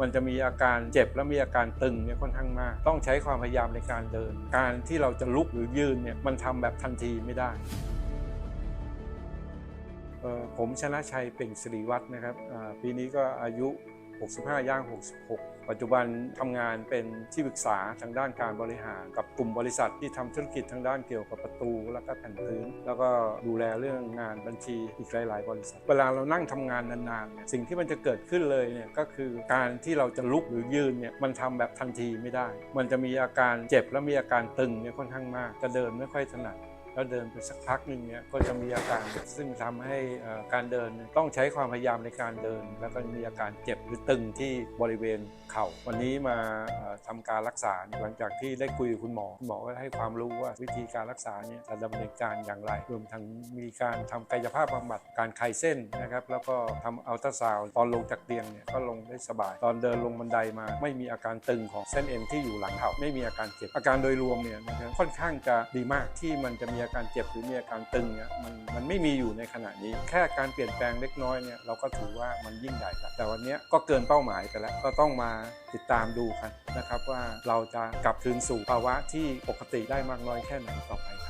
มันจะมีอาการเจ็บและมีอาการตึงเนี่ยค่อนข้างมาก ต้องใช้ความพยายามในการเดิน การที่เราจะลุกหรือยืนเนี่ยมันทำแบบทันทีไม่ได้ผมชนะชัยเปล่งสิริวัฒนะครับปีนี้ก็อายุ 65 ย่าง 66 ปัจจุบันทำงานเป็นที่ปรึกษาทางด้านการบริหารกับกลุ่มบริษัทที่ทำธุรกิจทางด้านเกี่ยวกับประตู แล้วก็แผ่นพื้น แล้วก็ดูแลเรื่องงานบัญชีอีกหลาย ๆ บริษัท เวลาเรานั่งทำงานนานๆเนี่ยสิ่งที่มันจะเกิดขึ้นเลยเนี่ยก็คือการที่เราจะลุกหรือยืนเนี่ยมันทำแบบทันทีไม่ได้ มันจะมีอาการเจ็บและมีอาการตึงเนี่ยค่อนข้างมากจะเดินไม่ค่อยถนัด แล้วเดินไปสักพักหนึ่งเนี่ยก็จะมีอาการซึ่งทำให้การเดินต้องใช้ความพยายามในการเดิน แล้วก็มีอาการเจ็บหรือตึงที่บริเวณเข่า วันนี้มาเอ่อทำการรักษาหลังจากที่ได้คุยกับคุณหมอคุณหมอก็ให้ความรู้ว่าวิธีการรักษาเนี่ยจะดำเนินการอย่างไร รวมทั้งมีการทำกายภาพบำบัดการคลายเส้นนะครับแล้วก็ทำอัลตราซาวด์ตอนลงจากเตียงเนี่ยก็ลงได้สบาย ตอนเดินลงบันไดมา ไม่มีอาการตึงของเส้นเอ็นที่อยู่หลังเข่าไม่มีอาการเจ็บอาการโดยรวมเนี่ยนะครับค่อนข้างจะดีมากที่มันจะมีอาการเจ็บหรือมีอาการตึงเนี่ยมันมันไม่มีอยู่ในขณะนี้ แค่การเปลี่ยนแปลงเล็กน้อยเนี่ยเราก็ถือว่ามันยิ่งใหญ่แล้วแต่วันนี้ก็เกินเป้าหมายไปแล้วก็ต้องมาติดตามดูกันนะครับว่าเราจะกลับคืนสู่ภาวะที่ปกติได้มากน้อยแค่ไหนต่อไป